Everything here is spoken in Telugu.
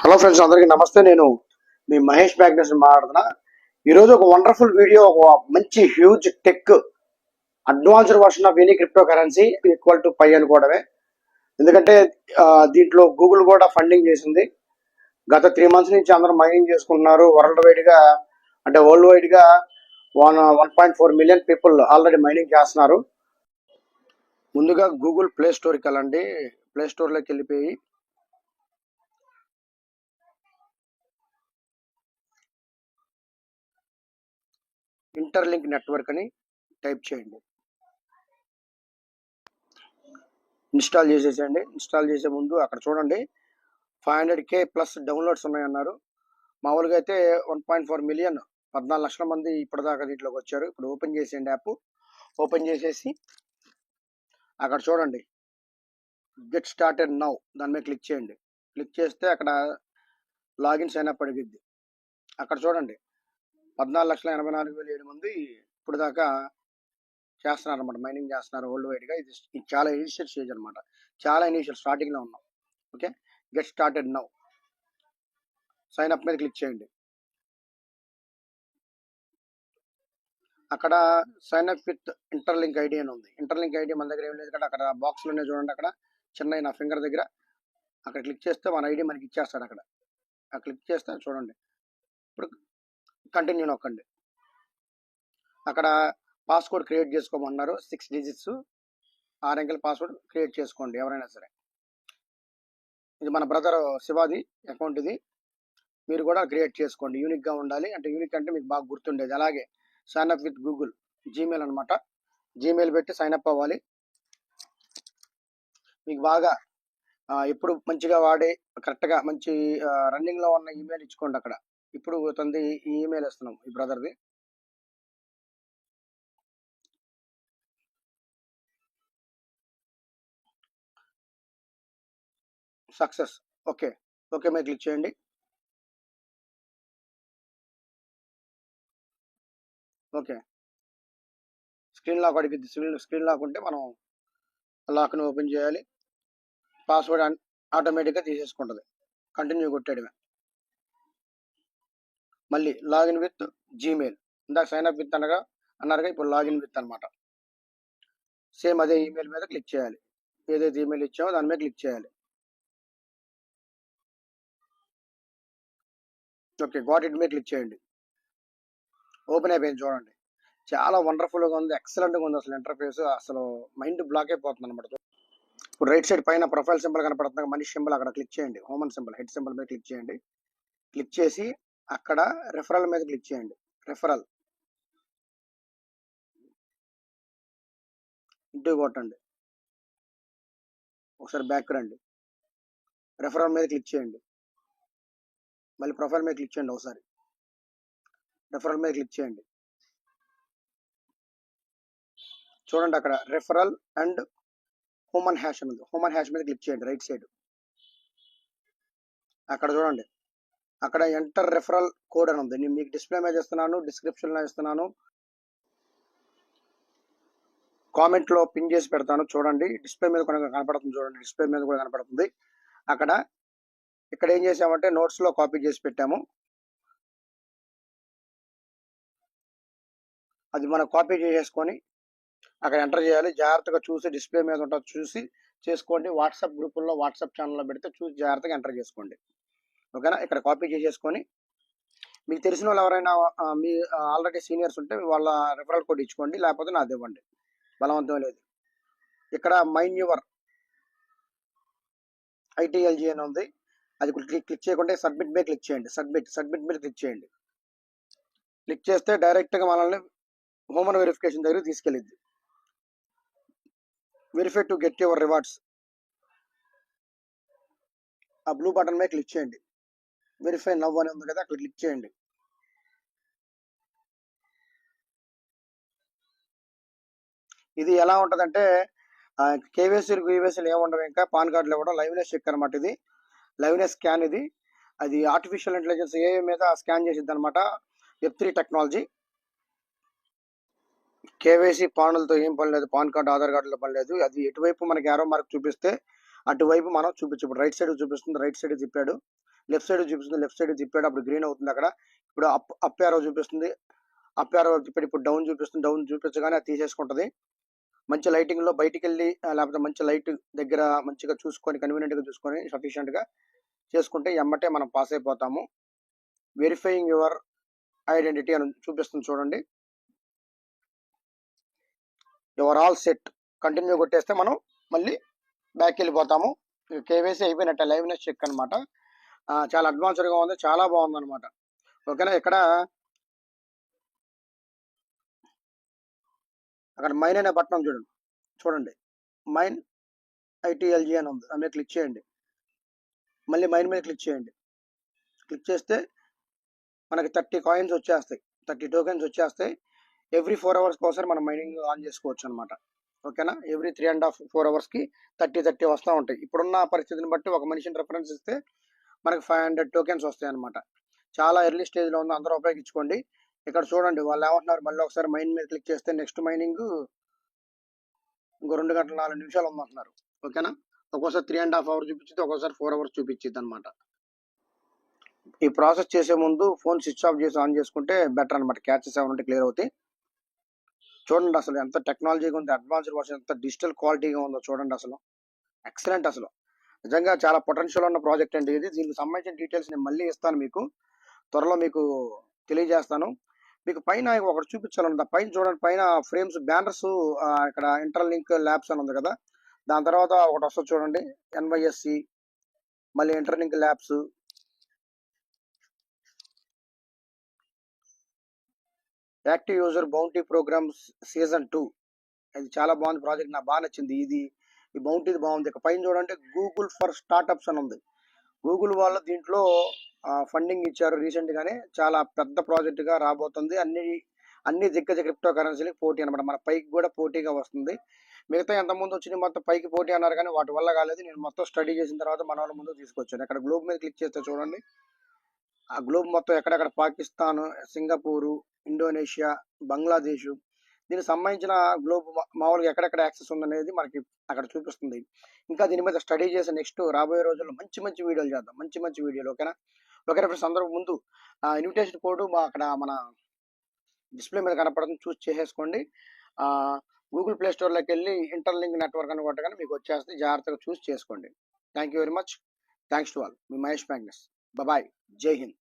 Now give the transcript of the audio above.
హలో ఫ్రెండ్స్ అందరికీ నమస్తే. నేను మీ మహేష్ మ్యాగ్నెస్ మాట్లాడుతున్నా. ఈరోజు ఒక వండర్ఫుల్ వీడియో ఒక మంచి huge tech advanced version of any crypto currency equal to pi అనుకోవడమే. ఎందుకంటే దీంట్లో గూగుల్ కూడా ఫండింగ్ చేసింది. గత త్రీ మంత్స్ నుంచి అందరూ మైనింగ్ చేసుకుంటున్నారు. వరల్డ్ వైడ్గా అంటే వరల్డ్ వైడ్గా one one point four million people already mining చేస్తున్నారు. ముందుగా గూగుల్ ప్లే స్టోర్కి వెళ్ళండి. ప్లే స్టోర్లోకి వెళ్ళిపోయి ఇంటర్లింక్ నెట్వర్క్ అని టైప్ చేయండి. ఇన్స్టాల్ చేసేసేయండి. ఇన్స్టాల్ చేసే ముందు అక్కడ చూడండి. Five hundred K plus downloads ఉన్నాయన్నారు. మామూలుగా అయితే వన్ పాయింట్ ఫోర్ మిలియన్ పద్నాలుగు లక్షల మంది ఇప్పటిదాకా దీంట్లోకి వచ్చారు. ఇప్పుడు ఓపెన్ చేసేయండి యాప్. ఓపెన్ చేసేసి అక్కడ చూడండి. గెట్ స్టార్టెడ్ నౌ దాని మీద క్లిక్ చేయండి. క్లిక్ చేస్తే అక్కడ లాగిన్ సైన్ అప్ అడిగిద్ది. అక్కడ చూడండి. పద్నాలుగు లక్షల ఎనభై నాలుగు వేల ఏడు మంది ఇప్పుడు దాకా చేస్తున్నారు అనమాట మైనింగ్ చేస్తున్నారు వరల్డ్ వైడ్గా ఇది ఇది చాలా ఇనిషియల్ స్టేజ్ అనమాట చాలా ఇనిషియల్ స్టార్టింగ్లో ఉన్నాం. Okay? Get started now. Sign up మీద క్లిక్ చేయండి. అక్కడ sign up with Interlink ID అని ఉంది. ఇంటర్లింక్ ఐడి మన దగ్గర ఏం లేదు కదా. అక్కడ బాక్స్లోనే చూడండి అక్కడ. చిన్న నా ఫింగర్ దగ్గర. అక్కడ క్లిక్ చేస్తే మన ఐడి మనకి ఇచ్చేస్తాడు అక్కడ. ఆ క్లిక్ చేస్తే చూడండి. ఇప్పుడు కంటిన్యూ నొక్కండి. అక్కడ పాస్వర్డ్ క్రియేట్ చేసుకోమన్నారు సిక్స్ డిజిట్స్ ఆరు అంకెల పాస్వర్డ్ క్రియేట్ చేసుకోండి ఎవరైనా సరే. ఇది మన బ్రదర్ శివాది అకౌంట్ ఇది. మీరు కూడా క్రియేట్ చేసుకోండి. యూనిక్గా ఉండాలి. అంటే యూనిక్ అంటే మీకు బాగా గుర్తుండేది. అలాగే sign up with Google Gmail అనమాట జీమెయిల్ పెట్టి సైన్ అప్ అవ్వాలి. మీకు బాగా ఎప్పుడు మంచిగా వాడే కరెక్ట్గా మంచి రన్నింగ్లో ఉన్న ఈమెయిల్ ఇచ్చుకోండి అక్కడ. ఇప్పుడు తండ్రి ఈ ఈమెయిల్ ఇస్తున్నాం ఈ బ్రదర్ది సక్సెస్ ఓకే. ఓకే మీద క్లిక్ చేయండి. ఓకే. స్క్రీన్ లాక్ అడిగింది స్క్రీన్ స్క్రీన్ లాక్ ఉంటే మనం లాక్ని ఓపెన్ చేయాలి. పాస్వర్డ్ ఆటోమేటిక్గా తీసేసుకుంటుంది. కంటిన్యూ కొట్టేయడమే. మళ్ళీ లాగిన్ విత్ జీమెయిల్ ఇందాక సైన్ అప్ విత్ అనగా అన్నారుగా ఇప్పుడు లాగిన్ విత్ అనమాట సేమ్ అదే ఈమెయిల్ మీద క్లిక్ చేయాలి. ఏదైతే ఈమెయిల్ ఇచ్చామో దాని మీద క్లిక్ చేయాలి. ఓకే గాట్ ఇట్ మీద క్లిక్ చేయండి. ఓపెన్ అయిపోయింది చూడండి. చాలా వండర్ఫుల్గా ఉంది ఎక్సలెంట్గా ఉంది అసలు ఇంటర్ఫేస్ అసలు మైండ్ బ్లాక్ అయిపోతుంది అనమాట ఇప్పుడు రైట్ సైడ్ పైన ప్రొఫైల్ సింబల్ కనపడుతుంది మనిషి సింబల్ అక్కడ క్లిక్ చేయండి. హోమన్ సింబల్ హెడ్ సింబల్ మీద క్లిక్ చేయండి. క్లిక్ చేసి అక్కడ రెఫరల్ మీద క్లిక్ చేయండి. రెఫరల్ ఇంటూ కొట్టండి. ఒకసారి బ్యాక్ రండి. రెఫరల్ మీద క్లిక్ చేయండి. మళ్ళీ ప్రొఫైల్ మీద క్లిక్ చేయండి ఒకసారి. రెఫరల్ మీద క్లిక్ చేయండి. చూడండి అక్కడ రెఫరల్ అండ్ హ్యూమన్ హ్యాష్ అని ఉంది హ్యూమన్ హ్యాష్ మీద క్లిక్ చేయండి. రైట్ సైడ్ అక్కడ చూడండి. అక్కడ ఎంటర్ రెఫరల్ కోడ్ అని ఉంది. నేను మీకు డిస్ప్లే మీద ఇస్తున్నాను డిస్క్రిప్షన్లో ఇస్తున్నాను. కామెంట్లో పిన్ చేసి పెడతాను చూడండి. డిస్ప్లే మీద కూడా కనపడుతుంది చూడండి. డిస్ప్లే మీద కూడా కనపడుతుంది. అక్కడ ఇక్కడ ఏం చేసామంటే నోట్స్లో కాపీ చేసి పెట్టాము. అది మనం కాపీ చేసేసుకొని అక్కడ ఎంటర్ చేయాలి. జాగ్రత్తగా చూసి డిస్ప్లే మీద ఉంటుంది చూసి చేసుకోండి. వాట్సాప్ గ్రూపుల్లో వాట్సాప్ ఛానల్లో పెడితే చూసి జాగ్రత్తగా ఎంటర్ చేసుకోండి. ఓకేనా? ఇక్కడ కాపీ చేసేసుకొని మీకు తెలిసిన వాళ్ళు ఎవరైనా మీ ఆల్రెడీ సీనియర్స్ ఉంటే వాళ్ళ రిఫరల్ కోడ్ ఇచ్చుకోండి లేకపోతే నాది ఇవ్వండి. బలవంతం లేదు. ఇక్కడ మైన్ యువర్ ఐటీఎల్జీ అని ఉంది. అది క్లిక్ క్లిక్ చేయకుండా సబ్మిట్ మీద క్లిక్ చేయండి. సబ్మిట్ సబ్మిట్ మీద క్లిక్ చేయండి. క్లిక్ చేస్తే డైరెక్ట్గా మనల్ని హోమన్ వెరిఫికేషన్ దగ్గర తీసుకెళ్ళిద్ది. Verify to get your rewards ఆ బ్లూ బటన్ మీద క్లిక్ చేయండి. వెరిఫై నవ్ అని ఉంది కదా అక్కడ క్లిక్ చేయండి. ఇది ఎలా ఉంటుందంటే కేవైసీలు కేవైసీలు ఏముండవు ఇంకా? పాన్ కార్డులు కూడా లైవ్నెస్ చెక్ అనమాట ఇది. లైవ్నెస్ స్కాన్ ఇది. అది ఆర్టిఫిషియల్ ఇంటెలిజెన్స్ ఏ మీద స్కాన్ చేసిద్ది అనమాట వెబ్ త్రీ టెక్నాలజీ కేవైసీ పానులతో ఏం పని లేదు పాన్ కార్డు ఆధార్ కార్డులో పని లేదు. అది ఎటువైపు మనకి ఏరో మార్క్ చూపిస్తే అటువైపు మనం చూపించు రైట్ సైడ్ చూపిస్తుంది రైట్ సైడ్ తిప్పాడు లెఫ్ట్ సైడ్ చూపిస్తుంది. లెఫ్ట్ సైడ్ తిప్పాడు. అప్పుడు గ్రీన్ అవుతుంది అక్కడ. ఇప్పుడు అప్ అప్ యారో చూపిస్తుంది. అప్ యారో తిప్పాడు. ఇప్పుడు డౌన్ చూపిస్తుంది. డౌన్ చూపించగానే అది తీసేసుకుంటుంది. మంచి లైటింగ్లో బయటికి వెళ్ళి లేకపోతే మంచి లైట్ దగ్గర మంచిగా చూసుకొని కన్వీనియంట్గా చూసుకొని సఫిషియెంట్గా చేసుకుంటే ఎమ్మటే మనం పాస్ అయిపోతాము. వెరిఫైయింగ్ యువర్ ఐడెంటిటీ అని చూపిస్తుంది చూడండి. యువర్ ఆల్ సెట్ కంటిన్యూ కొట్టేస్తే మనం మళ్ళీ బ్యాక్ వెళ్ళిపోతాము. కేవైసీ అయిపోయినట్టే. లైవ్నెస్ చెక్ అనమాట చాలా అడ్వాన్స్డ్గా ఉంది. చాలా బాగుంది అనమాట ఓకేనా? ఇక్కడ అక్కడ మైన్ అనే పట్టణం చూడండి. చూడండి. మైన్ ఐటీఎల్జీ అని ఉంది. దాని మీద క్లిక్ చేయండి. మళ్ళీ మైన్ మీద క్లిక్ చేయండి. క్లిక్ చేస్తే మనకి థర్టీ కాయిన్స్ వచ్చేస్తాయి. థర్టీ టోకెన్స్ వచ్చేస్తాయి. ఎవ్రీ ఫోర్ అవర్స్కి ఒకసారి మనం మైనింగ్ ఆన్ చేసుకోవచ్చు అనమాట ఓకేనా? Every three and half four అవర్స్కి థర్టీ థర్టీ వస్తూ ఉంటాయి. ఇప్పుడున్న పరిస్థితిని బట్టి ఒక మనిషిని రెఫరెన్స్ ఇస్తే మనకి ఫైవ్ హండ్రెడ్ టోకెన్స్ వస్తాయి అనమాట చాలా ఎర్లీ స్టేజ్లో ఉంది అందరూ ఉపయోగించుకోండి. ఇక్కడ చూడండి వాళ్ళు ఏమంటున్నారు మళ్ళీ ఒకసారి మైన్ మీద క్లిక్ చేస్తే నెక్స్ట్ మైనింగ్ ఇంకో రెండు గంటల నాలుగు నిమిషాలు ఉందంటున్నారు. ఓకేనా ఒక్కోసారి త్రీ అండ్ హాఫ్ అవర్ చూపించింది ఒక్కోసారి ఫోర్ అవర్స్ చూపించింది అనమాట ఈ ప్రాసెస్ చేసే ముందు ఫోన్ స్విచ్ ఆఫ్ చేసి ఆన్ చేసుకుంటే బెటర్ అనమాట క్యాచెస్ ఏమైనా ఉంటే క్లియర్ అవుతాయి. చూడండి అసలు ఎంత టెక్నాలజీగా ఉంది అడ్వాన్స్డ్ వర్షన్ ఎంత డిజిటల్ క్వాలిటీగా ఉందో చూడండి అసలు. ఎక్సలెంట్ అసలు. నిజంగా చాలా పొటెన్షియల్ ఉన్న ప్రాజెక్ట్ అండి ఇది. దీనికి సంబంధించిన డీటెయిల్స్ నేను మళ్ళీ ఇస్తాను మీకు. త్వరలో మీకు తెలియజేస్తాను. మీకు పైన ఒకటి చూపించాలన్నది పైన చూడండి పైన ఫ్రేమ్స్ బ్యానర్స్ ఇక్కడ ఇంటర్లింక్ ల్యాబ్స్ అని ఉంది కదా. దాని తర్వాత ఒకటి వస్తుంది చూడండి ఎన్వైఎస్సి మళ్ళీ interlink labs active user bounty programs season two ఇది చాలా బాగుంది ప్రాజెక్ట్ నాకు బాగా నచ్చింది. ఇది ఈ బౌంటీ బాగుంది. ఇక పైన చూడండి గూగుల్ ఫర్ స్టార్టప్స్ అని ఉంది. గూగుల్ వాళ్ళు దీంట్లో ఫండింగ్ ఇచ్చారు రీసెంట్గానే చాలా పెద్ద ప్రాజెక్టుగా రాబోతుంది. అన్ని అన్ని దిగ్గజ క్రిప్టో కరెన్సీలకు పోటీ అనమాట మన పైకి కూడా పోటీగా వస్తుంది. మిగతా ఎంతమంది వచ్చింది మొత్తం పైకి పోటీ అన్నారు కానీ వాటి వల్ల కాలేదు. నేను మొత్తం స్టడీ చేసిన తర్వాత మన వాళ్ళ ముందు తీసుకొచ్చాను. ఇక్కడ గ్లోబ్ మీద క్లిక్ చేస్తే చూడండి. ఆ గ్లోబ్ మొత్తం ఎక్కడెక్కడ? పాకిస్తాన్ సింగపూరు ఇండోనేషియా బంగ్లాదేశ్ దీనికి సంబంధించిన గ్లోబ్ మామూలుగా ఎక్కడెక్కడ యాక్సెస్ ఉందనేది మనకి అక్కడ చూపిస్తుంది. ఇంకా దీని మీద స్టడీ చేసి నెక్స్ట్ రాబోయే రోజుల్లో మంచి మంచి వీడియోలు చేద్దాం. మంచి మంచి వీడియోలు ఓకేనా? ఓకే ఫ్రెండ్స్ అందరూ ముందు ఆ ఇన్విటేషన్ కోడ్ మా అక్కడ మన డిస్ప్లే మీద కనపడుతుంది. చూస్ చేసేసుకోండి. గూగుల్ ప్లే స్టోర్లోకి వెళ్ళి ఇంటర్లింక్ నెట్వర్క్ అని కొట్టగానే మీకు వచ్చేస్తే జాగ్రత్తగా చూస్ చేసుకోండి. Thank you very much thanks to all me Mahesh Magnus. Bye Jai Hind.